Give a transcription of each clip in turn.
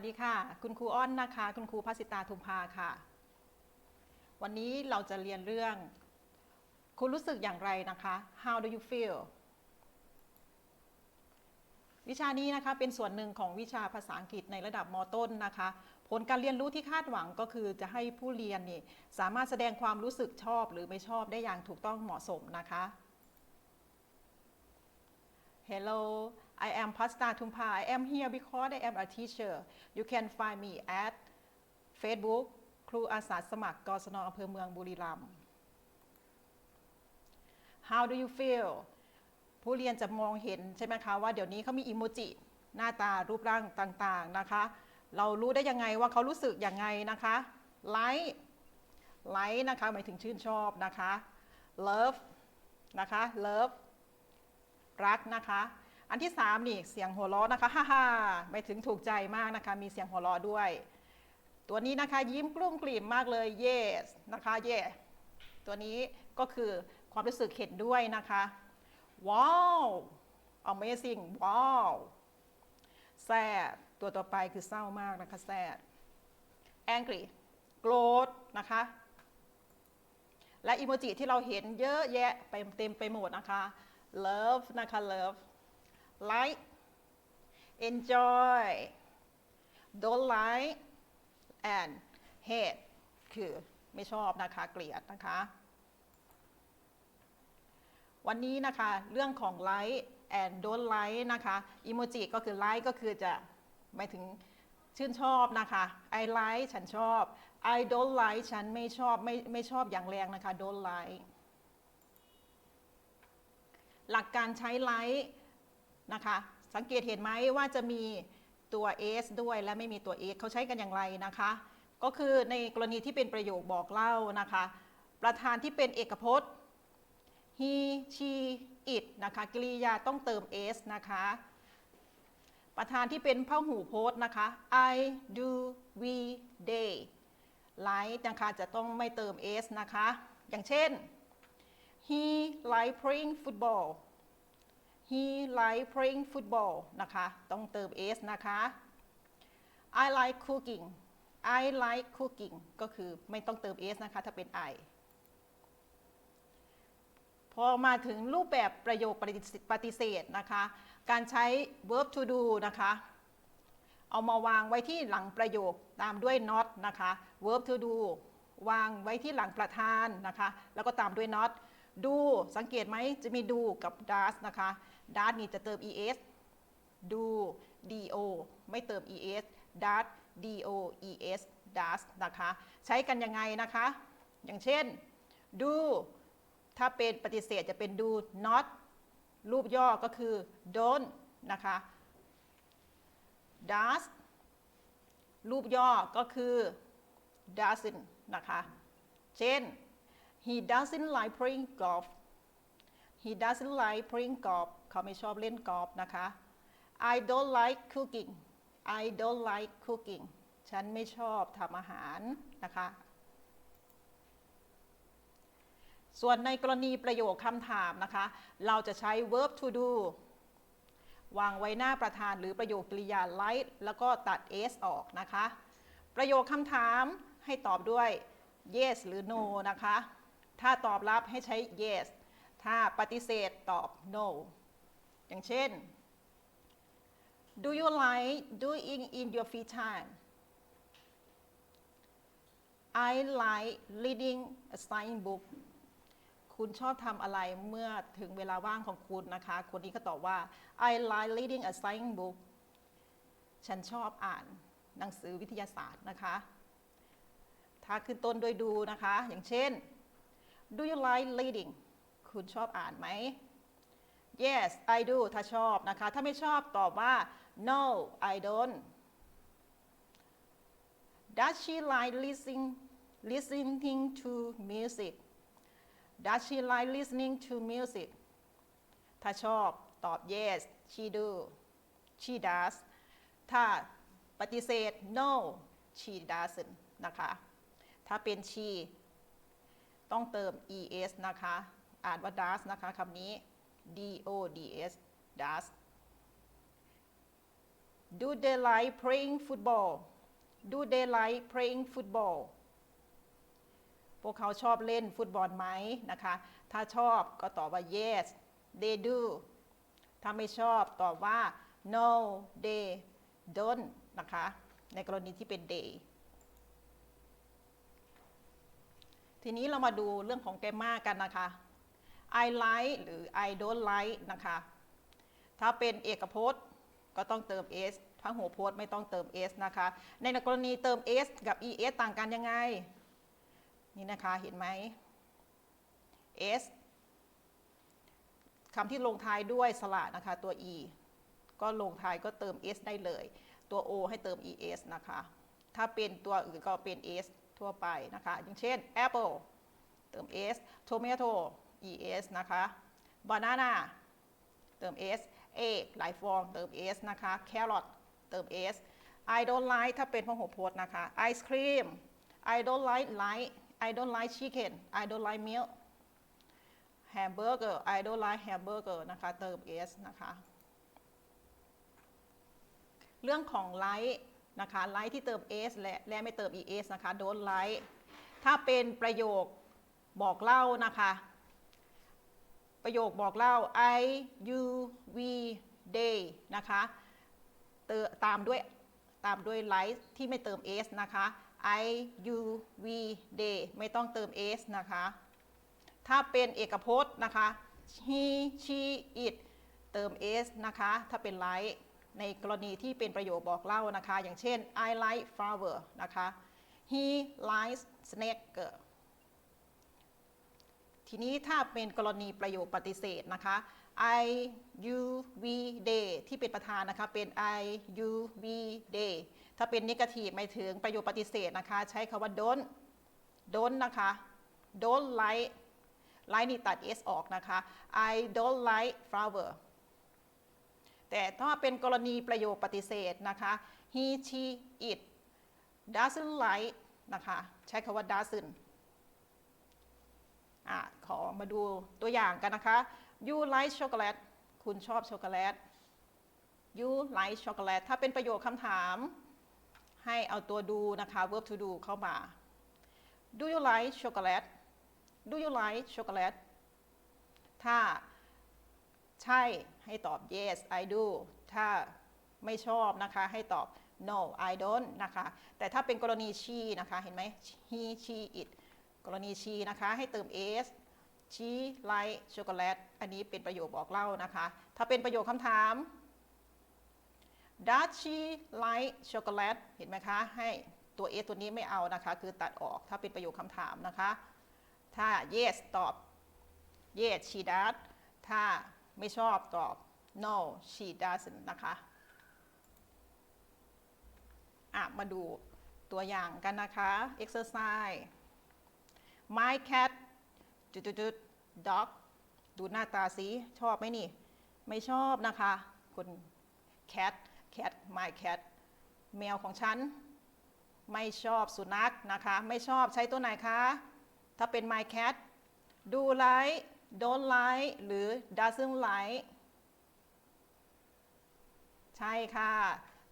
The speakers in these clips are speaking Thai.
วัสดีค่ะ คุณครูอ้อนนะคะ คุณครูพัสิตาทุมพาค่ะ วันนี้เราจะเรียนเรื่อง คุณรู้สึกอย่างไรนะคะ How do you feel วิชานี้นะคะเป็นส่วนหนึ่งของวิชาภาษาอังกฤษในระดับมต้นนะคะ ผลการเรียนรู้ที่คาดหวังก็คือจะให้ผู้เรียนนี่สามารถแสดงความรู้สึกชอบหรือไม่ชอบได้อย่างถูกต้องเหมาะสมนะคะ Hello I am Pasta Tumpa I am here because I am a teacher you can find me at Facebook ครูอาสาสมัครกศนอำเภอเมืองบุรีรัมย์ How do you feel ผู้เรียนจะมองเห็นใช่ไหมคะว่าเดี๋ยวนี้เขามีอิโมจิหน้าตารูปร่างต่างๆนะคะ เรารู้ได้ยังไงว่าเขารู้สึกยังไงนะคะ like like นะคะหมายถึงชื่นชอบนะคะ love นะคะ love รักนะคะ อันที่สามนี่เสียงหัวเราะนะคะฮ่าฮ่าหมายถึงถูกใจมากนะคะ มีเสียงหัวเราะด้วย ตัวนี้นะคะยิ้มกลุ้มกลิ่มมากเลย yes นะคะ yeah ตัวนี้ก็คือความรู้สึกเห็นด้วยนะคะ ว้าว amazing ว้าว sad ตัวต่อไปคือเศร้ามากนะคะ sad angry โกรธนะคะ และอีโมจิที่เราเห็นเยอะแยะไปเต็มไปหมดนะคะ love นะคะ love like enjoy don't like and hate คือไม่ชอบนะคะ เกลียดนะคะ วันนี้นะคะเรื่องของ like and don't like นะคะอีโมจิก็คือ like ก็คือจะหมายถึงชื่นชอบนะคะ I like ฉันชอบ I don't like ฉันไม่ชอบไม่ไม่ชอบอย่างแรงนะคะ don't like หลักการใช้ like นะคะ สังเกตเห็นไหมว่าจะมีตัว s ด้วยและไม่มีตัว s เขาใช้กันอย่างไรนะคะ ก็คือในกรณีที่เป็นประโยคบอกเล่านะคะ ประธานที่เป็นเอกพจน์ he she it นะคะกริยาต้องเติม s นะคะ ประธานที่เป็นพหูพจน์นะคะ I do we they like นะคะจะต้องไม่เติม s นะคะ อย่างเช่น he like playing football he like playing football นะคะ ต้องเติม s นะคะ I like cooking I like cooking ก็คือไม่ต้องเติม s นะคะ ถ้าเป็น I พอมาถึงรูปแบบประโยคปฏิเสธนะคะ การใช้ verb to do นะคะ เอามาวางไว้ที่หลังประโยคตามด้วย not นะคะ verb to do วางไว้ที่หลังประธานนะคะ แล้วก็ตามด้วย not ดูสังเกตไหมจะมีดูกับ does นะคะ does นี่จะเติม es do do ไม่เติม es does do es does นะคะ ใช้กันยังไงนะคะ อย่างเช่น do ถ้าเป็นปฏิเสธจะเป็น do not รูปย่อก็คือ don't นะคะ does รูปย่อก็คือ doesn't นะคะ เช่น he doesn't like playing golf he doesn't like playing golf เขาไม่ชอบเล่นกอล์ฟนะคะ I don't like cooking I don't like cooking ฉันไม่ชอบทำอาหารนะคะ ส่วนในกรณีประโยคคำถามนะคะ เราจะใช้ verb to do วางไว้หน้าประธานหรือประโยคกริยา like แล้วก็ตัด s ออกนะคะ ประโยคคำถามให้ตอบด้วย yes หรือ no นะคะ ถ้าตอบรับให้ใช้ yes ถ้าปฏิเสธตอบ no อย่างเช่น do you like doing in your free time I like reading a science book คุณชอบทำอะไรเมื่อถึงเวลาว่างของคุณนะคะ คนนี้ก็ตอบว่า I like reading a science book ฉันชอบอ่านหนังสือวิทยาศาสตร์นะคะ ถ้าขึ้นต้นด้วยดูนะคะ อย่างเช่น Do you like reading คุณชอบอ่านไหม Yes I do ถ้าชอบนะคะ ถ้าไม่ชอบตอบว่า No I don't Does she like listening listening to music Does she like listening to music ถ้าชอบตอบ yes she do she does ถ้าปฏิเสธ no she doesn't นะคะ ถ้าเป็น she ต้องเติม es นะคะ อ่านว่า does นะคะคำนี้ d o d s does do they like playing football do they like playing football พวกเขาชอบเล่นฟุตบอลไหมนะคะ ถ้าชอบก็ตอบว่า yes they do ถ้าไม่ชอบตอบว่า no they don't นะคะ ในกรณีที่เป็น they ทีนี้เรามาดูเรื่องของแกมมากันนะคะ I like หรือ I don't like นะคะ ถ้าเป็นเอกพจน์ก็ต้องเติม s ถ้าหัวพจน์ไม่ต้องเติม s นะคะ ในกรณีเติม s กับ es ต่างกันยังไง นี่นะคะเห็นไหม s คำที่ลงท้ายด้วยสระนะคะตัว e ก็ลงท้ายก็เติม s ได้เลย ตัว o ให้เติม es นะคะ ถ้าเป็นตัวอื่นก็เป็น s ทั่วไปนะคะ อย่างเช่น apple เติม s tomato es นะคะ banana เติม s egg หลายฟองเติม s นะคะ carrot เติม s I don't like ถ้าเป็นพหูพจน์นะคะ ice cream I don't like like I don't like chicken I don't like milk hamburger I don't like hamburger นะคะ เติม s นะคะ เรื่องของ like นะคะ like ที่เติม s และและไม่เติม es นะคะ don't like ถ้าเป็นประโยคบอกเล่านะคะ ประโยคบอกเล่า I you we they นะคะตตามด้วยตามด้วย like ที่ไม่เติม s นะคะ I you we they ไม่ต้องเติม s นะคะ ถ้าเป็นเอกพจน์นะคะ he she it เติม s นะคะ ถ้าเป็น like ในกรณีที่เป็นประโยคบอกเล่านะคะ อย่างเช่น I like flower นะคะ he likes snake ทีนี้ถ้าเป็นกรณีประโยคปฏิเสธนะคะ I you we they ที่เป็นประธานนะคะ เป็น I you we they ถ้าเป็นนิก t i v e หมายถึงประโยคปฏิเสธนะคะ ใช้คาว่า don't don't นะคะ don't like like นี่ตัด s ออกนะคะ I don't like flower แต่ถ้าเป็นกรณีประโยคปฏิเสธนะคะ he she it doesn't like นะคะ ใช้คาว่า doesn't อะขอมาดูตัวอย่างกันนะคะ you like chocolate คุณชอบช็อกโกแลต you like chocolate ถ้าเป็นประโยคคำถามให้เอาตัวดูนะคะ verb to do เข้ามา do you like chocolate do you like chocolate ถ้าใช่ ให้ตอบ yes I do ถ้าไม่ชอบนะคะให้ตอบ no I don't นะคะ แต่ถ้าเป็นกรณี she นะคะ เห็นไหม he she it กรณี she นะคะให้เติม s she like chocolate อันนี้เป็นประโยคบอกเล่านะคะ ถ้าเป็นประโยคคำถาม does she like chocolate เห็นไหมคะ ให้ตัว s ตัวนี้ไม่เอานะคะ คือตัดออก ถ้าเป็นประโยคคำถามนะคะ ถ้า yes ตอบ yes she does ถ้า ไม่ชอบตอบ no she doesn't นะคะอะมาดูตัวอย่างกันนะคะ exercise my cat จุดจุด dog ดูหน้าตาสิชอบไหมนี่ ไม่ชอบนะคะคุณ cat cat my cat แมวของฉัน ไม่ชอบสุนัขนะคะ ไม่ชอบใช้ตัวไหนคะ ถ้าเป็น my cat ดู like don't like หรือ doesn't like ใช่ค่ะ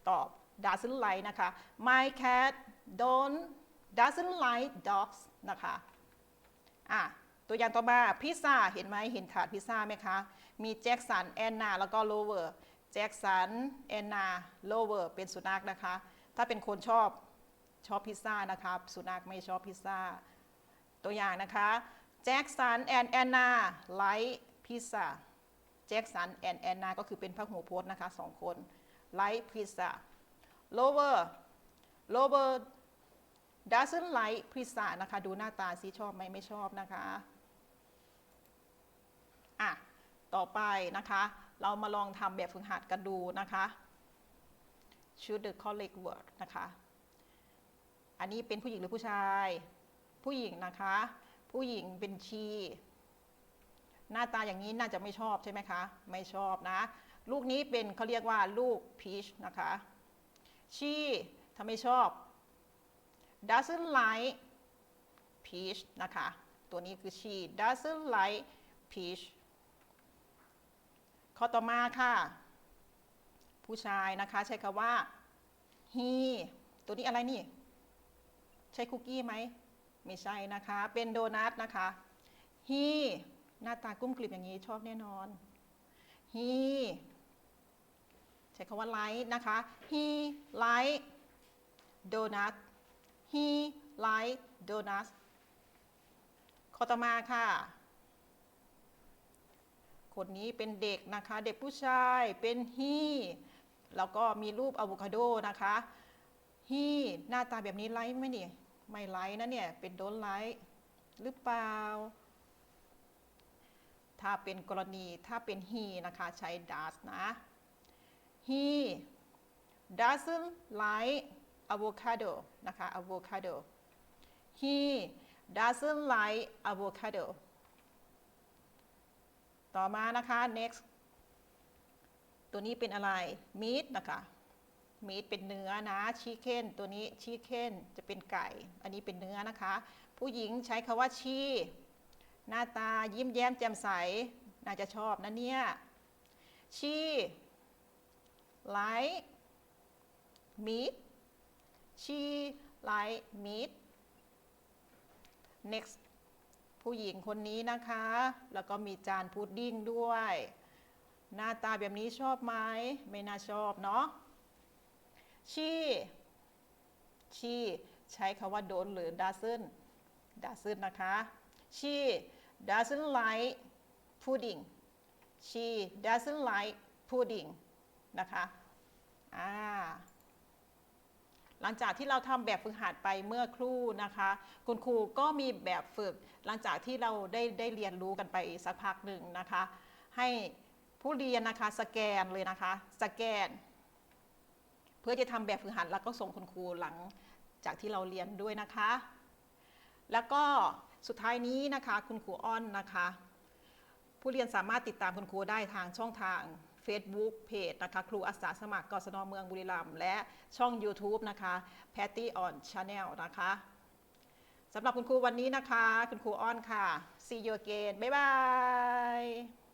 ตอบ doesn't like นะคะ my cat don't doesn't like dogs นะคะอะตัวอย่างต่อมาพิซซ่าเห็นไหมเห็นถาดพิซซ่าไหมคะ มีแจ็คสันแอนนาแล้วก็โลเวอร์แจ็คสันแอนนาโลเวอร์เป็นสุนัขนะคะ ถ้าเป็นคนชอบชอบพิซซ่านะคะสุนัขไม่ชอบพิซซ่า ตัวอย่างนะคะ แจ็คสันแอนแอนนาไลท์พิซซ่าแจ็คสันแอนแอนนาก็คือเป็นพหูพจน์นะคะสองคนไลท์พิซซ่าโลเวอร์โลเวอร์ doesn't like pizza นะคะดูหน้าตาซิชอบไหมไม่ชอบนะคะอะต่อไปนะคะ เรามาลองทำแบบฝึกหัดกันดูนะคะ choose the correct word นะคะ อันนี้เป็นผู้หญิงหรือผู้ชาย ผู้หญิงนะคะ ผู้หญิงเป็นชี หน้าตาอย่างนี้น่าจะไม่ชอบใช่ไหมคะ ไม่ชอบนะ ลูกนี้เป็นเขาเรียกว่าลูกพีชนะคะ ชีถ้าไม่ชอบ doesn't like peach นะคะ ตัวนี้คือ she doesn't like peach ข้อต่อมาค่ะ ผู้ชายนะคะใช้คำว่า he ตัวนี้อะไรนี่ ใช่คุกกี้ไหม ไม่ใช่นะคะ เป็นโดนัทนะคะ he หน้าตากุ้มกลิบอย่างนี้ชอบแน่นอน he ใช้คำว่า like นะคะ he like donut he like donut ข้อต่อมาค่ะ คนนี้เป็นเด็กนะคะ เด็กผู้ชายเป็น he แล้วก็มีรูปอะโวคาโดนะคะ he หน้าตาแบบนี้ไลค์ไหมเนี่ย ไม่ไลค์นะเนี่ย เป็นโดนไลค์หรือเปล่า ถ้าเป็นกรณีถ้าเป็น he นะคะ ใช้ does นะ he doesn't like avocado นะคะ avocado he doesn't like avocado ต่อมานะคะ next ตัวนี้เป็นอะไร meat นะคะ meat เป็นเนื้อนะ chicken ตัวนี้ chicken จะเป็นไก่ อันนี้เป็นเนื้อนะคะ ผู้หญิงใช้คาว่า she หน้าตายิ้มแย้มแจ่มใส น่าจะชอบนะเนี่ย she like meat she like meat next ผู้หญิงคนนี้นะคะ แล้วก็มีจานพุดดิ้งด้วย หน้าตาแบบนี้ชอบไหม ไม่น่าชอบเนาะ she she ใช้คาว่า don't หรือ doesn't doesn't นะคะ she doesn't like pudding she doesn't like pudding นะคะอ่าหลังจากที่เราทำแบบฝึกหัดไปเมื่อครู่นะคะ คุณครูก็มีแบบฝึก หลังจากที่เราได้ได้เรียนรู้กันไปสักพักหนึ่งนะคะ ให้ผู้เรียนนะคะสแกนเลยนะคะ สแกน พื่อจะทำแบบฝึกหัดแล้วก็ส่งคุณครูหลังจากที่เราเรียนด้วยนะคะ แล้วก็สุดท้ายนี้นะคะ คุณครูอ้อนนะคะ ผู้เรียนสามารถติดตามคุณครูได้ทางช่องทาง Facebook เพจนะคะครูอาสาสมัครกศนเมืองบุรีรัมย์และช่อง YouTube นะคะ Patty on Channel นะคะสำหรับคุณครูวันนี้นะคะ คุณครูอ้อนค่ะ See you again บ๊ายบาย